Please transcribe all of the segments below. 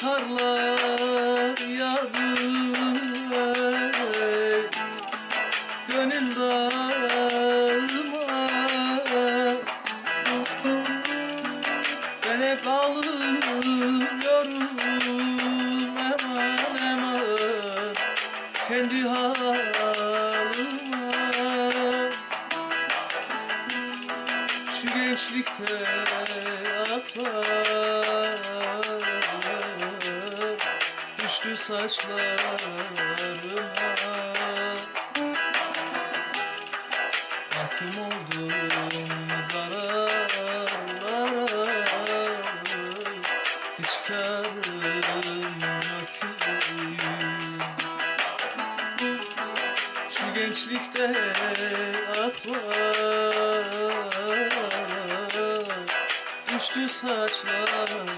karlar yağdı Gönül dağıma. Ben hep ağlıyorum eman eman. Kendi halıma Şu gençlikte aklar Düştü saçlarıma Mahkum oldum zararlara Hiç karım yok. Şu gençlikte aklar Düştü saçlarıma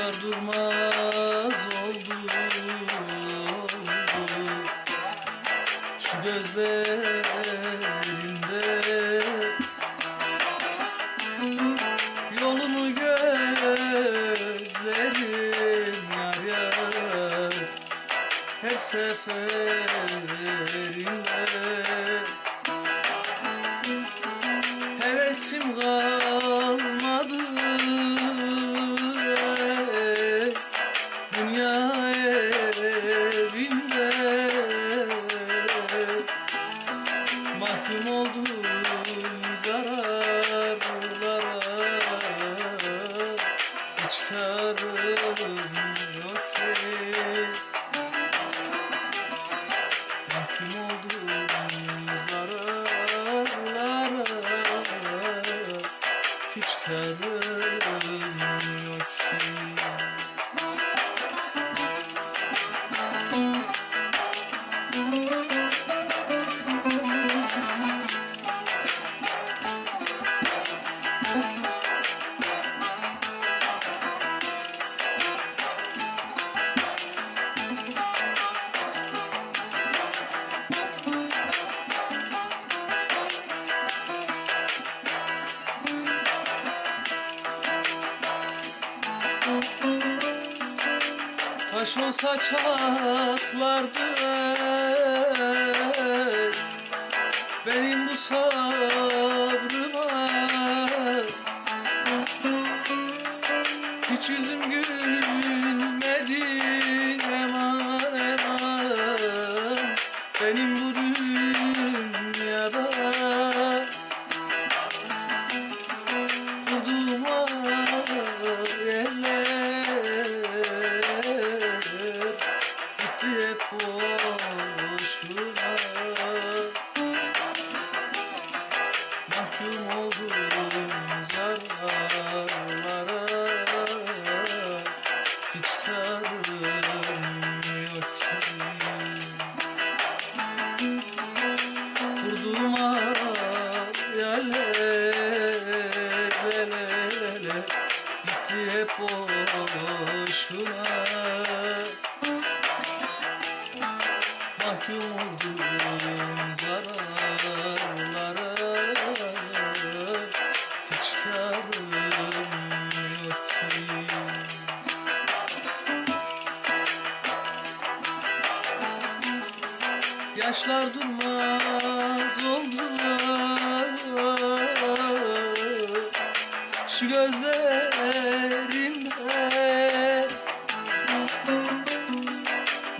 Yaşlar durmaz oldu. Şu gözlerimde Yolunu gözlerim yar yar Her seferinde Dünya Taş olsa çatlardı. Benim bu sabrıma Hiç yüzüm gülmedi Mahkum oldum zararlara Yaşlar durmaz oldu Şu gözlerimde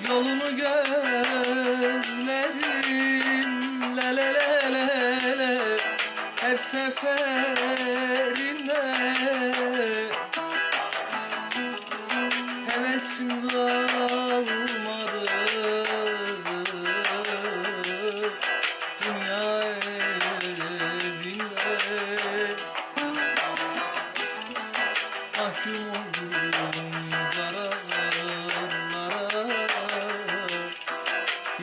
Yolunu gözlerim. Le le le le le Her seferinde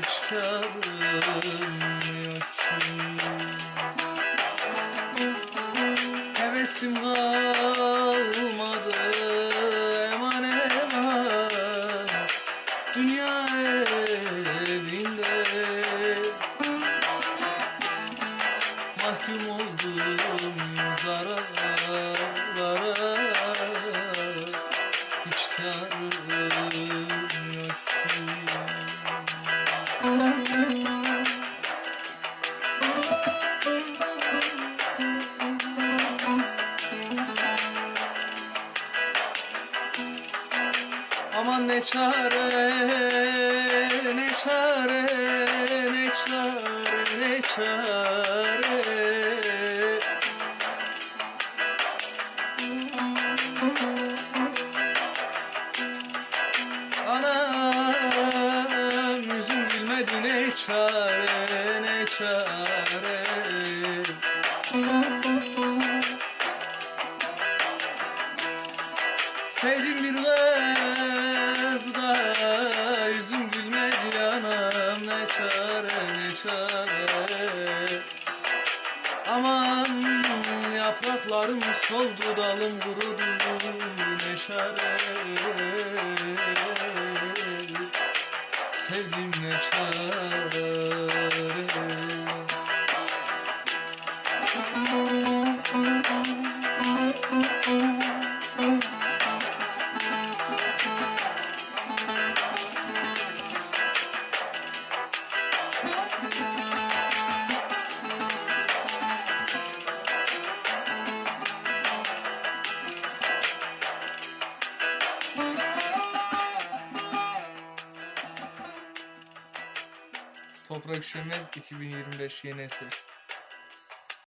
hiç görünmüyor Hevesim kalmadı. Eman eman. Dünya evinde. Mahkum oldum zararlara. Hiç karım yok Aman ne çare, ne çare, ne çare, ne çare. Anam yüzüm gülmedi ne çare, ne çare. Sevdim bir kız yapraklarım soldu dalım kurudu ne çare Sevdim ne çare Toprak Üşümez 2025 yeni eser.